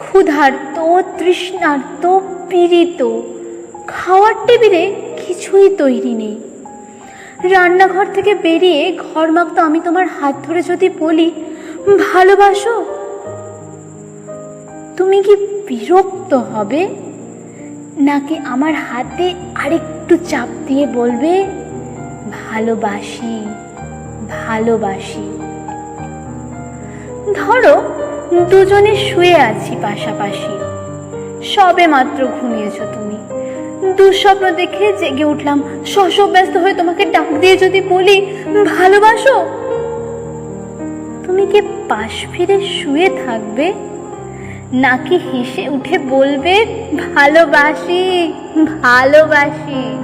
ক্ষুধার্ত তৃষ্ণার্ত পীড়িত। খাওয়ার টেবিলে কিছুই তৈরি নেই। রান্নাঘর থেকে বেরিয়ে ঘর মাগতো আমি তোমার হাত ধরে যদি বলি, ভালোবাসো? তুমি কি বিরক্ত হবে? নাকি আমার হাতে আরেকটু চাপ দিয়ে বলবে, ভালোবাসি ভালোবাসি? ধরো দুজনে শুয়ে আছি পাশাপাশি। সবে মাত্র ঘুমিয়েছো তুমি। দুঃস্বপ্ন দেখে জেগে উঠলাম ব্যস্ত হয়ে তোমাকে ডাক দিয়ে যদি বলি, ভালোবাসো? তুমি কি পাশ ফিরে শুয়ে থাকবে? নাকি হেসে উঠে বলবে, ভালোবাসি ভালোবাসি?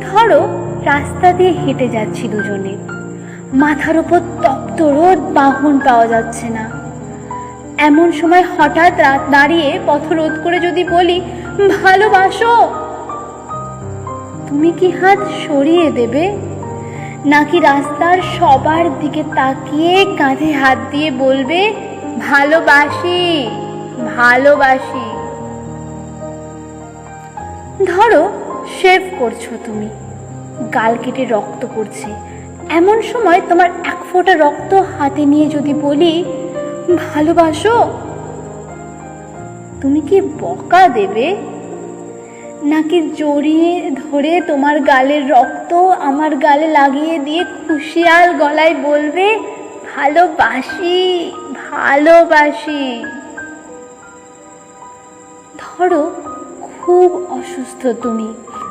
ধরো, রাস্তা দিয়ে হেঁটে যাচ্ছি দুজনে। মাথার উপর তপ্ত রোদ বাহন পাওয়া যাচ্ছে না। এমন সময় হঠাৎ রাত দাঁড়িয়ে পথ রোধ করে যদি বলি, ভালোবাসো? তুমি কি হাত সরিয়ে দেবে? নাকি রাস্তার সবার দিকে তাকিয়ে কাঁধে হাত দিয়ে বলবে, ভালোবাসি ভালোবাসি? ধরো, শেভ করছ তুমি। গাল কেটে রক্ত পড়ছে। এমন সময় তোমার এক ফোঁটা রক্ত হাতে নিয়ে যদি বলি, ভালোবাসো? তুমি কি বকা দেবে? নাকি জড়িয়ে ধরে তোমার গালের রক্ত আমার গালে লাগিয়ে দিয়ে খুশিয়াল গলায় বলবে, ভালোবাসি ভালোবাসি? ধরো, খুব অসুস্থ তুমি।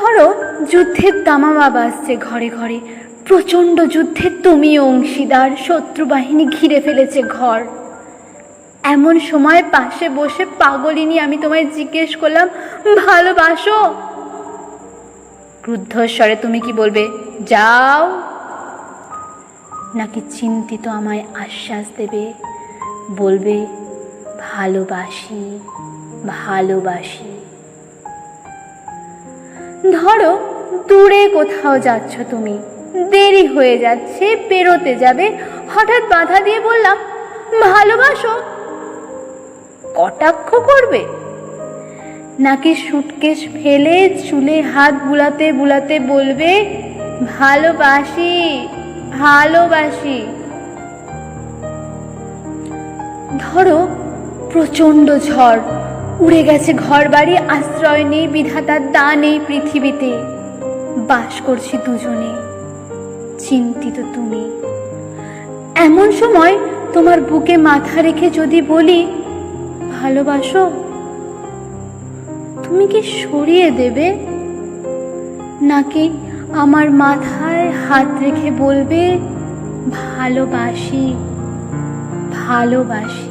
ধরো যুদ্ধের দামামা বাজছে ঘরে ঘরে। প্রচণ্ড যুদ্ধে তুমি অংশীদার, শত্রু বাহিনী ঘিরে ফেলেছে ঘর। এমন সময় পাশে বসে পাগলিনী আমি তোমায় জিজ্ঞেস করলাম, ভালোবাসো? ক্রুদ্ধস্বরে তুমি কি বলবে, যাও। নাকি চিন্তিত আমায় আশ্বাস দেবে, বলবে, ভালোবাসি ভালোবাসি। ধরো, দূরে কোথাও যাচ্ছ তুমি। দেরি হয়ে যাচ্ছে পেরোতে যাবে। হঠাৎ বাধা দিয়ে বললাম, ভালোবাসো। কটাক্ষ করবে? নাকি সুটকেস ফেলে চুলে হাত বুলাতে বুলাতে বলবে, ভালোবাসি ভালোবাসি। ধরো, প্রচণ্ড ঝড়। উড়ে গেছে ঘর বাড়ি আশ্রয় নেই বিধাতার দান এই পৃথিবীতে। বাস করছি দুজনে, চিন্তিত তুমি। এমন সময় তোমার বুকে মাথা রেখে যদি বলি, ভালোবাসো? তুমি কি সরিয়ে দেবে? নাকি আমার মাথায় হাত রেখে বলবে, ভালোবাসি ভালোবাসি